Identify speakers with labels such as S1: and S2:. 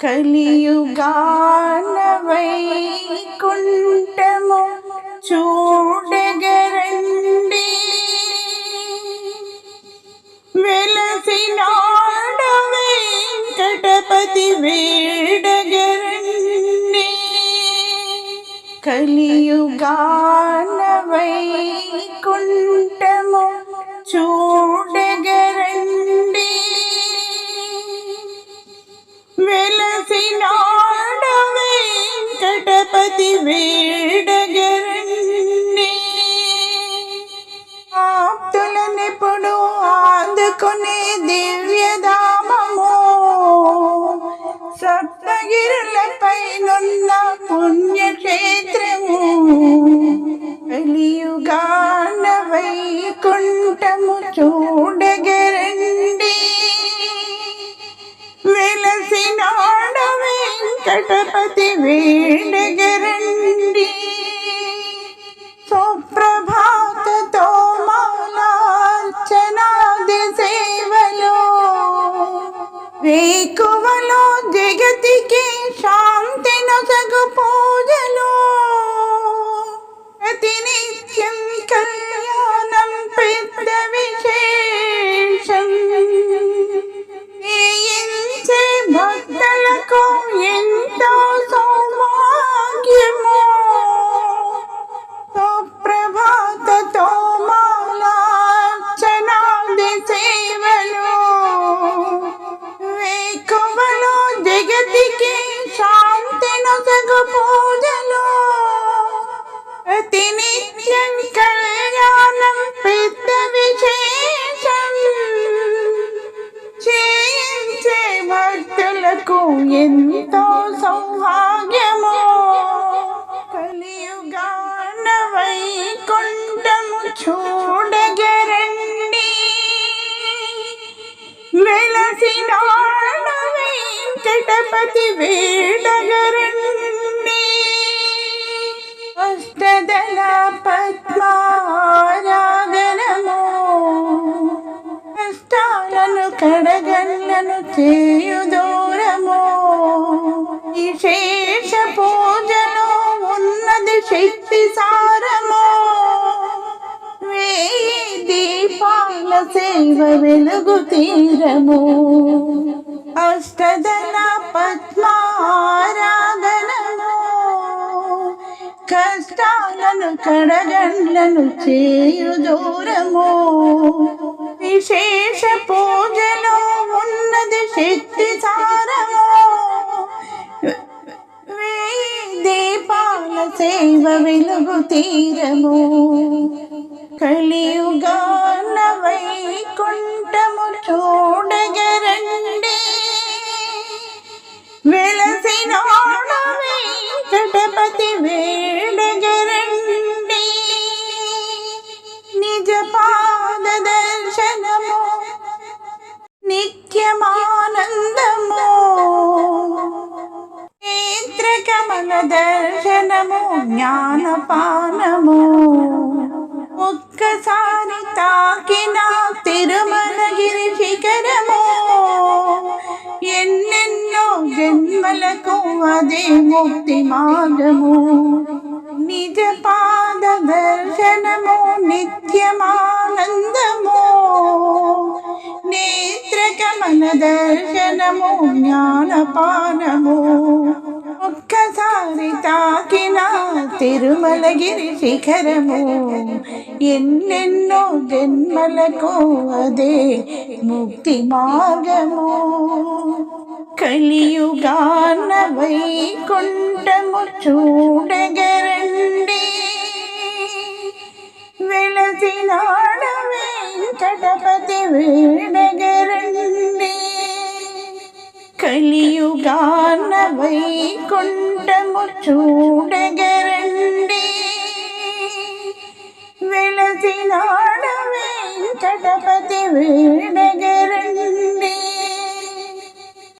S1: కలియుగాన వైకుంఠము చూడగరండి వెలసినాడ వెంకటపతి వేడగరండి కలియుగాన వైకుంఠము వెంకటపతి వేడగరండి ఆప్తులనెప్పుడు ఆదుకునే దివ్యధామము సప్తగిరులపైనున్న పుణ్యక్షేత్రము కలియుగాన వైకుంఠము చూడగరండి. వెలసినాడు వెంకటపతి వేడగరండి సుప్రభాతతో మాలార్చనాది సేవలో వేకువలో జగతికి శాంతి నొసగు పూజలో ఎంతో సౌభాగ్యము కలియుగాన వైకుంఠము చూడగరండి. వెలసినాడ వెంకటపతి వేడగరండి. అష్టదళ పద్మారాగనము కష్టాలను కడగళ్ళను చే శక్తి సారము. వేయి దీపాల సేవ వెలుగు తీరము. అష్టదన పద్మారాధనము. కష్టాలను కడగండ్లను చేయు దూరము. విశేష పూజలో ఉన్నది శక్తి సార తీరము. కలియుగాన వైకుంఠము చూడగరండి. వెలసినాడ వెంకటపతి వేడగరండి. నిజ పాద దర్శనము నిత్యమానందము. జ్ఞాన దర్శనము జ్ఞానపానము. ఒక్కసారి తాకిన తిరుమలగిరి శిఖరము. ఎన్నెన్నో జన్మలకు అదే ముక్తి మార్గము. నిజ పాద దర్శనము నిత్యమానందము. నేత్రకమల దర్శనము జ్ఞానపానము. ఒక్కసారి తాకిన తిరుమలగిరి శిఖరము. ఎన్నెన్నో జన్మలకు అదే ముక్తి మార్గము. కలియుగాన వైకుంఠము చూడగరండి. వెలసినాడ వెంకటపతి వీడగరండి. కలియుగా వైకుంఠము చూడగరండి వెలసినాడ వెంకటపతి వేడ